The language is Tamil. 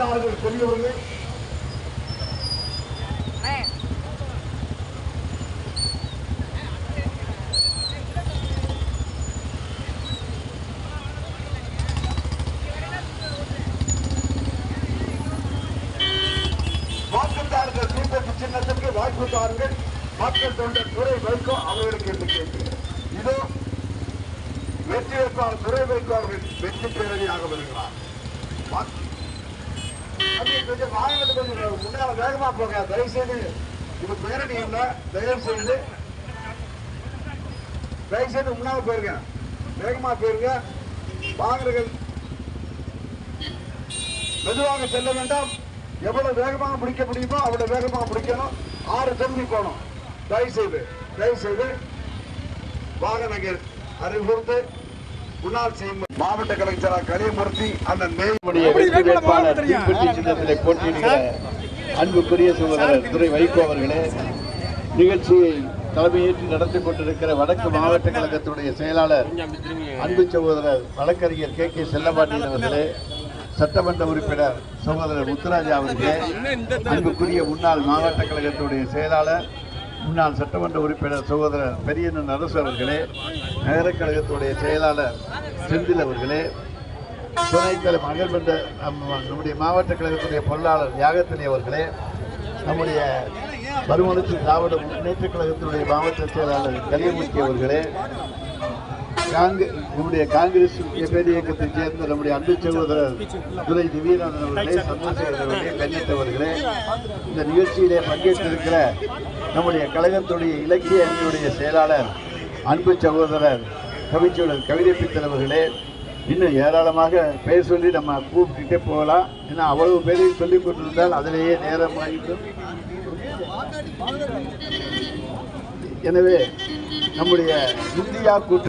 அவர்கள் வாக்குத்தார்கள் தீபத்து சின்னத்திற்கு மக்கள் தொண்டர் துறை வைக்கோ அவர்களுக்கு என்று கேட்கிறேன். இதோ வெற்றி வேட்பாளர் துறை வைக்கோ அவர்கள் வெற்றி பேரணியாக வருகிறார். வாக்கு- அப்படியே கொஞ்சம் வாகனத்தை கொஞ்சம் முன்னால வேகமா போங்க தயவு செய்து இது பேரணி தயவு செய்து தயவு செய்து முன்னால போயிருங்க வேகமா போயிருங்க வாகனங்கள் மெதுவாக செல்ல வேண்டாம் எவ்வளவு வேகமாக பிடிக்க முடியுமோ அவ்வளவு வேகமாக பிடிக்கணும் ஆறு தொகுதி போகணும் தயவு செய்து தயவு செய்து வாகனங்கள் அறிவுறுத்து. முன்னாள் மாவட்ட கலெக்டர் கலியமூர்த்தி அண்ணன் மேல் நம்முடைய வெற்றி வேட்பாளர் தீப்பெட்டி சின்னத்திலே போட்டியிடுகிற அன்புக்குரிய சகோதரர் துரை வைகோ அவர்களே நிகழ்ச்சியை தலைமையேற்று நடத்தி கொண்டிருக்கிற வடக்கு மாவட்ட கழகத்துடைய செயலாளர் அன்பு சகோதரர் வழக்கறிஞர் கே கே செல்லப்பாண்டியன் அவர்களே சட்டமன்ற உறுப்பினர் சகோதரர் முத்துராஜா அவர்களே அன்புக்குரிய முன்னாள் மாவட்ட கழகத்துடைய செயலாளர் முன்னாள் சட்டமன்ற உறுப்பினர் சகோதரர் பெரியண்ணன் அரசு அவர்களே நகரக் கழகத்துடைய செயலாளர் செந்தில் அவர்களே துணைத் தலைவர் மகள்மன்ற நம்முடைய மாவட்ட கழகத்துடைய பொருளாளர் யாகத்தினி அவர்களே நம்முடைய மறுமலர்ச்சி திராவிட முன்னேற்ற கழகத்தினுடைய மாவட்ட செயலாளர் கலியமூர்த்தி அவர்களே நம்முடைய காங்கிரஸ் பேர் இயக்கத்தைச் சேர்ந்த நம்முடைய அன்பு சகோதரர் துரை திவ்யநாதன் அவர்களே சந்திரசேகர் அவர்களே கண்ணித்தவர்களே இந்த நிகழ்ச்சியிலே பங்கேற்றிருக்கிற நம்முடைய கழகத்துடைய இலக்கிய அணியுடைய செயலாளர் அன்பு சகோதரர் கவிச்சோழர் கவிதை பித்தன் இன்னும் ஏராளமாக பெயர் சொல்லி நம்ம கூப்பிட்டுட்டே போகலாம். ஏன்னா அவ்வளவு பேரையும் சொல்லிக் கொண்டிருந்தால் அதிலேயே நேரம் ஆகிட்டும் எனவே நம்முடைய இந்தியா கூட்டு